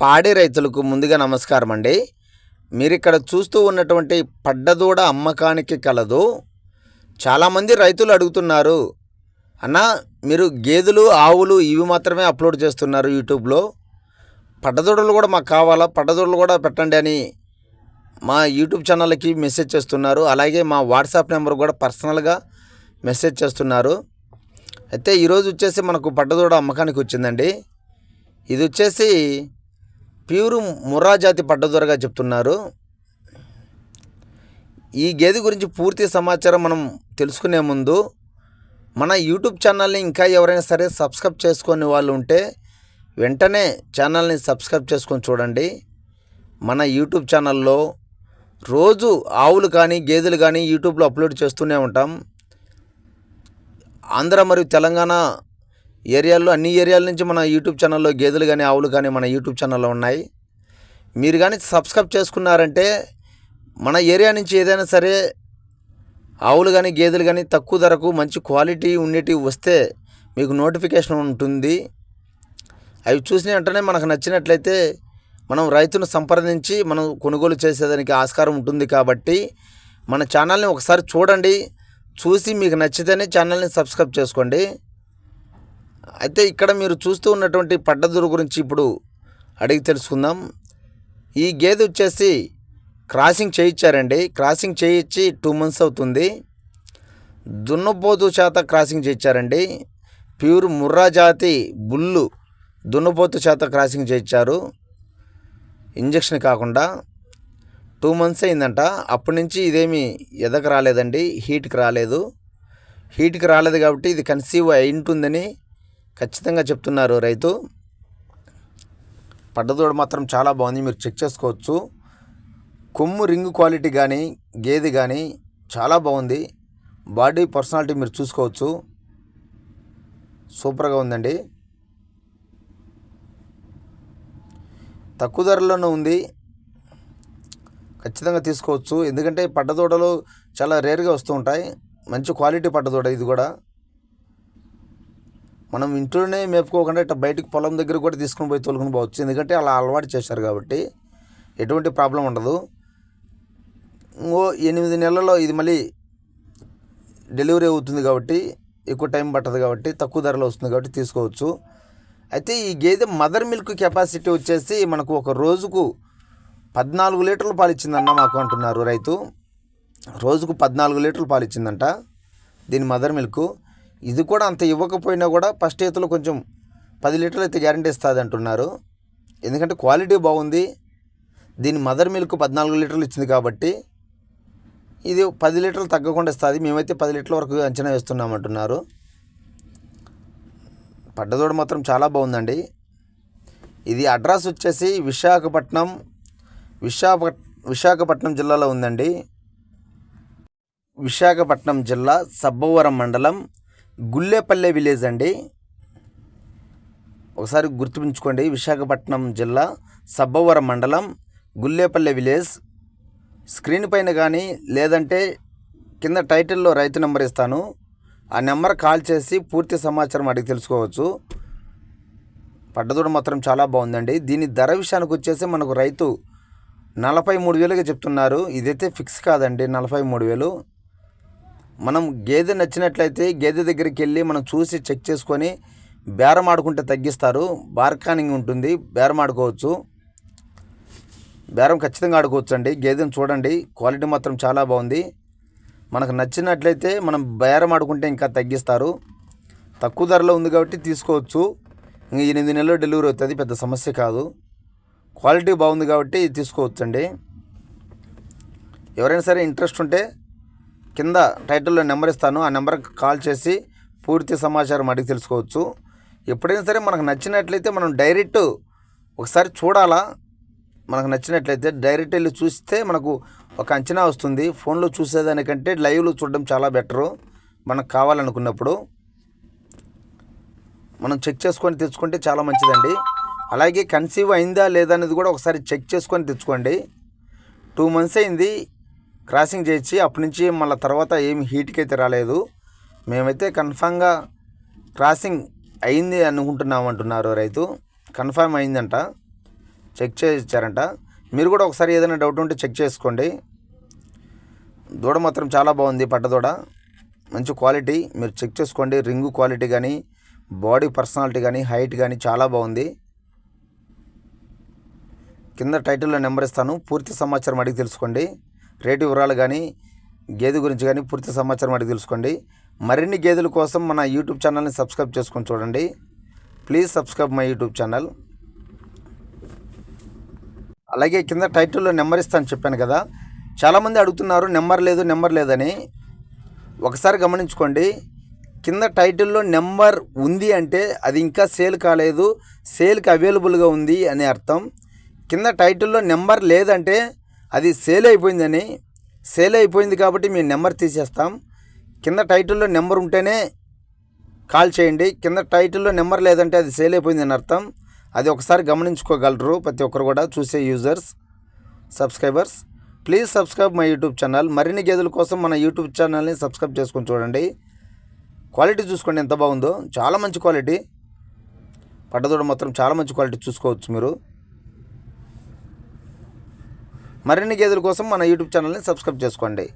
పాడి రైతులకు ముందుగా నమస్కారం అండి. మీరు ఇక్కడ చూస్తూ ఉన్నటువంటి పడ్డదూడ అమ్మకానికి కలదు. చాలామంది రైతులు అడుగుతున్నారు అన్న మీరు గేదెలు ఆవులు ఇవి మాత్రమే అప్లోడ్ చేస్తున్నారు యూట్యూబ్లో. పడ్డదూడలు కూడా మాకు కావాలా? పడ్డదూడలు కూడా పెట్టండి అని మా యూట్యూబ్ ఛానల్కి మెసేజ్ చేస్తున్నారు. అలాగే మా వాట్సాప్ నెంబర్ కూడా పర్సనల్గా మెసేజ్ చేస్తున్నారు. అయితే ఈరోజు వచ్చేసి మనకు పడ్డదూడ అమ్మకానికి వచ్చిందండి. ఇది వచ్చేసి ప్యూర్ ముర్రా జాతి పడ్డదొరగా చెప్తున్నారు. ఈ గేదె గురించి పూర్తి సమాచారం మనం తెలుసుకునే ముందు మన యూట్యూబ్ ఛానల్ని ఇంకా ఎవరైనా సరే సబ్స్క్రైబ్ చేసుకొని వాళ్ళు ఉంటే వెంటనే ఛానల్ని సబ్స్క్రైబ్ చేసుకొని చూడండి. మన యూట్యూబ్ ఛానల్లో రోజు ఆవులు కానీ గేదెలు కానీ యూట్యూబ్లో అప్లోడ్ చేస్తూనే ఉంటాం. ఆంధ్ర మరియు తెలంగాణ ఏరియాల్లో అన్ని ఏరియాల నుంచి మన యూట్యూబ్ ఛానల్లో గేదెలు కానీ ఆవులు కానీ మన యూట్యూబ్ ఛానల్లో ఉన్నాయి. మీరు కానీ సబ్స్క్రైబ్ చేసుకున్నారంటే మన ఏరియా నుంచి ఏదైనా సరే ఆవులు కానీ గేదెలు కానీ తక్కువ ధరకు మంచి క్వాలిటీ ఉండేటివి వస్తే మీకు నోటిఫికేషన్ ఉంటుంది. అవి చూసిన వెంటనే మనకు నచ్చినట్లయితే మనం రైతును సంప్రదించి మనం కొనుగోలు చేసేదానికి ఆస్కారం ఉంటుంది కాబట్టి మన ఛానల్ని ఒకసారి చూడండి. చూసి మీకు నచ్చితేనే ఛానల్ని సబ్స్క్రైబ్ చేసుకోండి. అయితే ఇక్కడ మీరు చూస్తూ ఉన్నటువంటి పడ్డదూరు గురించి ఇప్పుడు అడిగి తెలుసుకుందాం. ఈ గేదె వచ్చేసి క్రాసింగ్ చేయించారండి క్రాసింగ్ చేయించి టూ మంత్స్ అవుతుంది. దున్నపోతు చేత క్రాసింగ్ చేయించారండి ప్యూర్ ముర్రా జాతి బుల్లు దున్నపోతు చేత క్రాసింగ్ చేయించారు ఇంజక్షన్ కాకుండా టూ మంత్స్ అయిందంట. అప్పటి నుంచి ఇదేమి ఎదకు రాలేదండి. హీట్కి రాలేదు. హీట్కి రాలేదు కాబట్టి ఇది కన్సీవ్ అయి ఉంటుందని ఖచ్చితంగా చెప్తున్నారు రైతు. పడ్డదోడ మాత్రం చాలా బాగుంది. మీరు చెక్ చేసుకోవచ్చు. కొమ్ము రింగ్ క్వాలిటీ కానీ గేదె కానీ చాలా బాగుంది. బాడీ పర్సనాలిటీ మీరు చూసుకోవచ్చు. సూపర్గా ఉందండి. తక్కువ ధరలోనే ఉంది. ఖచ్చితంగా తీసుకోవచ్చు. ఎందుకంటే పడ్డదోడలు చాలా రేర్గా వస్తూ ఉంటాయి. మంచి క్వాలిటీ పడ్డదోడ ఇది కూడా. మనం ఇంట్లోనే మేపుకోకుండా ఇట్లా బయటకు పొలం దగ్గర కూడా తీసుకుని పోయి తోలుకుని పోవచ్చు. ఎందుకంటే అలా అలవాటు చేశారు కాబట్టి ఎటువంటి ప్రాబ్లం ఉండదు. ఇంకో ఎనిమిది నెలల్లో ఇది మళ్ళీ డెలివరీ అవుతుంది కాబట్టి ఎక్కువ టైం పట్టదు కాబట్టి తక్కువ ధరలో వస్తుంది కాబట్టి తీసుకోవచ్చు. అయితే ఈ గేదె మదర్ మిల్క్ కెపాసిటీ వచ్చేసి మనకు ఒక రోజుకు పద్నాలుగు లీటర్లు పాలు ఇచ్చిందన్న మాకు అంటున్నారు రైతు. రోజుకు పద్నాలుగు లీటర్లు పాలు ఇచ్చిందంట దీని మదర్ మిల్క్. ఇది కూడా అంత ఇవ్వకపోయినా కూడా ఫస్ట్ ఈతలో కొంచెం పది లీటర్లు అయితే గ్యారంటీ ఇస్తుంది అంటున్నారు. ఎందుకంటే క్వాలిటీ బాగుంది. దీని మదర్ మిల్క్ పద్నాలుగు లీటర్లు ఇచ్చింది కాబట్టి ఇది పది లీటర్లు తగ్గకుండా ఇస్తుంది. మేమైతే పది లీటర్ల వరకు అంచనా వేస్తున్నామంటున్నారు పడ్డదోడ మాత్రం చాలా బాగుందండి. ఇది అడ్రస్ వచ్చేసి విశాఖపట్నం విశాఖ విశాఖపట్నం జిల్లాలో ఉందండి. విశాఖపట్నం జిల్లా సబ్బవరం మండలం గుల్లేపల్లె విలేజ్ అండి. ఒకసారి గుర్తుంచుకోండి విశాఖపట్నం జిల్లా సబ్బవరం మండలం గుల్లేపల్లె విలేజ్. స్క్రీన్ పైన కానీ లేదంటే కింద టైటిల్లో రైతు నెంబర్ ఇస్తాను. ఆ నెంబర్ కాల్ చేసి పూర్తి సమాచారం అడిగి తెలుసుకోవచ్చు. పడ్డదూడ మాత్రం చాలా బాగుందండి. దీని ధర విషయానికి వచ్చేసి మనకు రైతు నలభై మూడు వేలుగా చెప్తున్నారు. ఇదైతే ఫిక్స్ కాదండి. నలభై మూడు వేలు. మనం గేదె నచ్చినట్లయితే గేదె దగ్గరికి వెళ్ళి మనం చూసి చెక్ చేసుకొని బేరం ఆడుకుంటే తగ్గిస్తారు. బార్కానింగ్ ఉంటుంది. బేరం ఆడుకోవచ్చు. బేరం ఖచ్చితంగా ఆడుకోవచ్చు అండి గేదెను చూడండి. క్వాలిటీ మాత్రం చాలా బాగుంది. మనకు నచ్చినట్లయితే మనం బేరం ఆడుకుంటే ఇంకా తగ్గిస్తారు. తక్కువ ధరలో ఉంది కాబట్టి తీసుకోవచ్చు. ఇంక ఎనిమిది నెలలు డెలివరీ అవుతుంది. పెద్ద సమస్య కాదు. క్వాలిటీ బాగుంది కాబట్టి తీసుకోవచ్చు అండి ఎవరైనా సరే ఇంట్రెస్ట్ ఉంటే కింద టైటిల్లో నెంబర్ ఇస్తాను. ఆ నెంబర్కి కాల్ చేసి పూర్తి సమాచారం అడిగి తెలుసుకోవచ్చు. ఎప్పుడైనా సరే మనకు నచ్చినట్లయితే మనం డైరెక్ట్ ఒకసారి చూడాలా? మనకు నచ్చినట్లయితే డైరెక్ట్ వెళ్ళి చూస్తే మనకు ఒక అంచనా వస్తుంది. ఫోన్లో చూసేదానికంటే లైవ్లో చూడడం చాలా బెటరు. మనకు కావాలనుకున్నప్పుడు మనం చెక్ చేసుకొని తెచ్చుకుంటే చాలా మంచిదండి. అలాగే కన్సీవ్ అయిందా లేదా అనేది కూడా ఒకసారి చెక్ చేసుకొని తెచ్చుకోండి. టూ మంత్స్ అయింది. క్రాసింగ్ చేయించి అప్పటి నుంచి మళ్ళీ తర్వాత ఏమి హీట్కి అయితే రాలేదు. మేమైతే కన్ఫామ్గా క్రాసింగ్ అయింది అనుకుంటున్నాం అంటున్నారు రైతు. కన్ఫామ్ అయిందంట. చెక్ చేయించారంట. మీరు కూడా ఒకసారి ఏదైనా డౌట్ ఉంటే చెక్ చేసుకోండి. దూడ మాత్రం చాలా బాగుంది పట్టదూడ మంచి క్వాలిటీ. మీరు చెక్ చేసుకోండి. రింగు క్వాలిటీ కానీ బాడీ పర్సనాలిటీ కానీ హైట్ కానీ చాలా బాగుంది. కింద టైటిల్లో నెంబర్ ఇస్తాను. పూర్తి సమాచారం అడిగి తెలుసుకోండి. రేటు వివరాలు కానీ గేదె గురించి కానీ పూర్తి సమాచారం అడిగి తెలుసుకోండి. మరిన్ని గేదెల కోసం మన యూట్యూబ్ ఛానల్ని సబ్స్క్రైబ్ చేసుకొని చూడండి. Please subscribe my YouTube channel. అలాగే కింద టైటిల్లో నెంబర్ ఇస్తాను చెప్పాను కదా. చాలామంది అడుగుతున్నారు నెంబర్ లేదు నెంబర్ లేదని. ఒకసారి గమనించుకోండి. కింద టైటిల్లో నెంబర్ ఉంది అంటే అది ఇంకా సేల్ కాలేదు. సేల్కి అవైలబుల్గా ఉంది అని అర్థం. కింద టైటిల్లో నెంబర్ లేదంటే అది సేల్ అయిపోయిందని సేల్ అయిపోయింది కాబట్టి మేము నెంబర్ తీసేస్తాం. కింద టైటిల్లో నెంబర్ ఉంటేనే కాల్ చేయండి. కింద టైటిల్లో నెంబర్ లేదంటే అది సేల్ అయిపోయింది అని అర్థం. అది ఒకసారి గమనించుకోగలరు ప్రతి ఒక్కరు కూడా చూసే users subscribers. Please subscribe my YouTube channel. మరిన్ని గేదెల కోసం మన యూట్యూబ్ ఛానల్ని సబ్స్క్రైబ్ చేసుకొని చూడండి. క్వాలిటీ చూసుకోండి ఎంత బాగుందో. చాలా మంచి క్వాలిటీ. పట్టదోడ మాత్రం చాలా మంచి క్వాలిటీ చూసుకోవచ్చు మీరు. మరిన్ని గేదెల కోసం మన యూట్యూబ్ ఛానల్ని సబ్స్క్రైబ్ చేసుకోండి.